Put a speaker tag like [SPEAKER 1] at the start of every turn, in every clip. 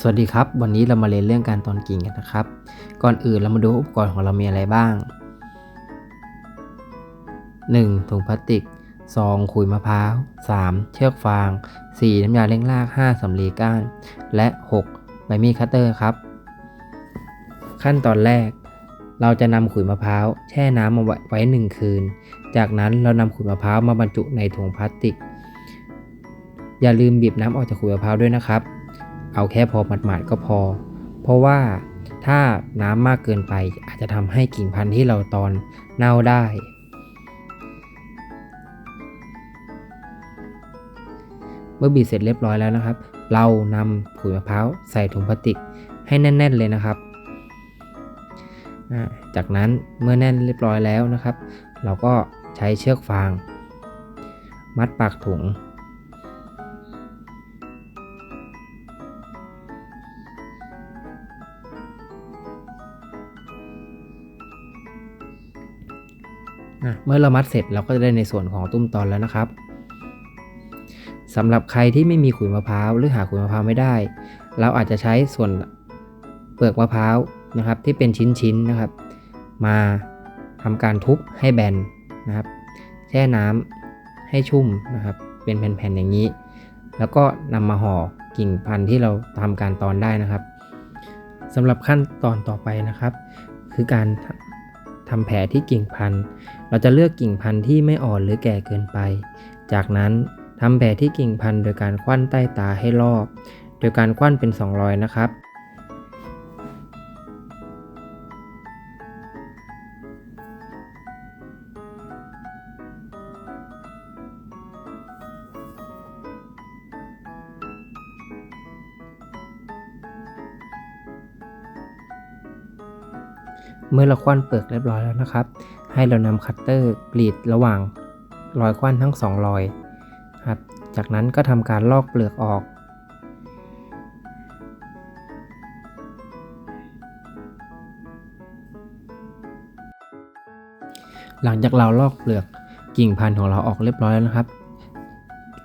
[SPEAKER 1] สวัสดีครับ วันนี้เรามาเรียนเรื่องการตอนกิ่งกันนะครับ ก่อนอื่นเรามาดูอุปกรณ์ของเรามีอะไรบ้าง 1. ถุงพลาสติก 2. ขุยมะพร้าว 3. เชือกฟาง 4. น้ำยาเร่งราก 5. สำลีก้าน และ 6. ใบมีดคัตเตอร์ครับ ขั้นตอนแรก เราจะนำขุยมะพร้าวแช่น้ำมาไว้ไว้หนึ่งคืน จากนั้นเรานำขุยมะพร้าวมาบรรจุในถุงพลาสติก อย่าลืมบีบน้ำออกจากขุยมะพร้าวด้วยนะครับ เอาแค่พอหมาดๆก็พอ เพราะว่าถ้าน้ำมากเกินไปอาจจะทำให้กิ่งพันธุ์ที่เราตอนเน่าได้ เมื่อบีบเสร็จเรียบร้อยแล้วนะครับ เรานำขุยมะพร้าวใส่ถุงพลาสติกให้แน่น ๆเลยนะครับจากนั้นเมื่อแน่นเรียบร้อยแล้วนะครับ เราก็ใช้เชือกฟาง มัดปากถุง เมื่อเรามัดเสร็จเราก็จะได้ในส่วนของตุ้มตอนแล้วนะครับสำหรับใครที่ไม่มีขุยมะพร้าวหรือหาขุยมะพร้าวไม่ได้ เราอาจจะใช้ส่วนเปลือกมะพร้าวนะครับที่เป็นชิ้นๆนะครับ มาทำการทุบให้แบนนะครับแช่น้ำให้ชุ่มนะครับ เป็นแผ่นๆอย่างนี้ แล้วก็นำมาห่อกิ่งพันธุ์ที่เราทำการตอนได้นะครับสำหรับขั้นตอนต่อไปนะครับ คือการ ทำแผลที่กิ่งพันธุ์ เราจะเลือกกิ่งพันธุ์ที่ไม่อ่อนหรือแก่เกินไป จากนั้นทำแผลที่กิ่งพันธุ์โดยการคว้านใต้ตาให้รอบ โดยการคว้านเป็น2รอยนะครับ เมื่อเราคว้านเปลือกเรียบร้อยแล้วนะครับ ให้เรานำคัตเตอร์กรีดระหว่างรอยคว้านทั้งสองรอยครับจากนั้นก็ทำการลอกเปลือกออก หลังจากเราลอกเปลือกกิ่งพันธุ์ของเราออกเรียบร้อยแล้วนะครับ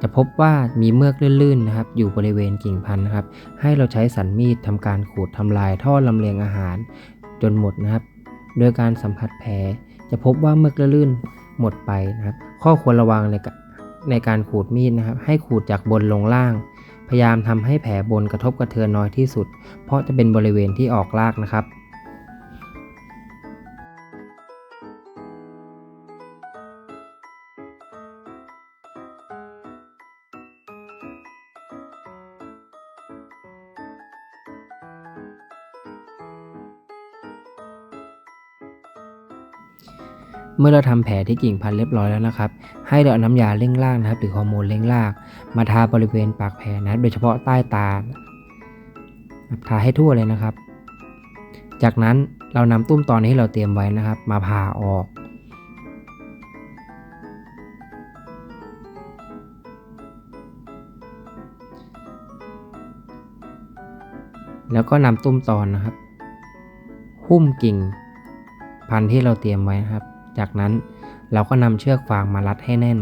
[SPEAKER 1] จะพบว่ามีเมือกลื่นๆนะครับ อยู่บริเวณกิ่งพันธุ์นะครับ ให้เราใช้สันมีดทำการขูดทำลายท่อลำเลียงอาหาร จนหมดนะครับ โดยการสัมผัสแผลจะพบว่าเมือกละลื่นหมดไปนะครับ ข้อควรระวังในในการขูดมีดนะครับ ให้ขูดจากบนลงล่าง พยายามทำให้แผลบนกระทบกระเทือนน้อยที่สุด เพราะจะเป็นบริเวณที่ออกลากนะครับ เมื่อเราทำแผลที่กิ่งพันธุ์เรียบร้อยแล้วนะครับ ให้เราเอาน้ำยาเร่งรากนะครับ หรือฮอร์โมนเร่งรากมาทาบริเวณปากแผลนะครับโดยเฉพาะใต้ตาทาให้ทั่วเลยนะครับ จากนั้นเรานำตุ้มตอนที่เราเตรียมไว้นะครับ มาผ่าออกแล้วก็นำตุ้มตอนนะครับ หุ้มกิ่ง พันที่เราเตรียมไว้นะครับ จากนั้นเราก็นำเชือกฟางมารัดให้แน่น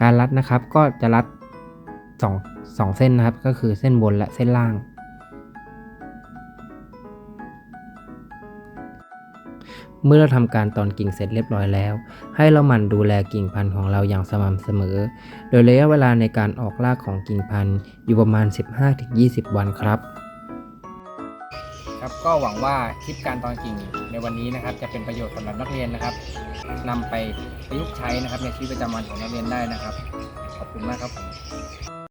[SPEAKER 1] การรัดนะครับก็จะรัดสองสองเส้นนะครับ ก็คือเส้นบนและเส้นล่าง เมื่อเราทำการตอนกิ่งเสร็จเรียบร้อยแล้ว ให้เราหมั่นดูแลกิ่งพันธุ์ของเราอย่างสม่ำเสมอ โดยระยะเวลาในการออกรากของกิ่งพันธุ์อยู่ประมาณ 15-20 วันครับ ครับ ก็หวังว่าคลิปการตอนกิ่งในวันนี้นะครับ จะเป็นประโยชน์สำหรับนักเรียนนะครับนำไปประยุกต์ใช้นะครับในชีวิตประจำวันของนักเรียนได้นะครับ ขอบคุณมากครับผม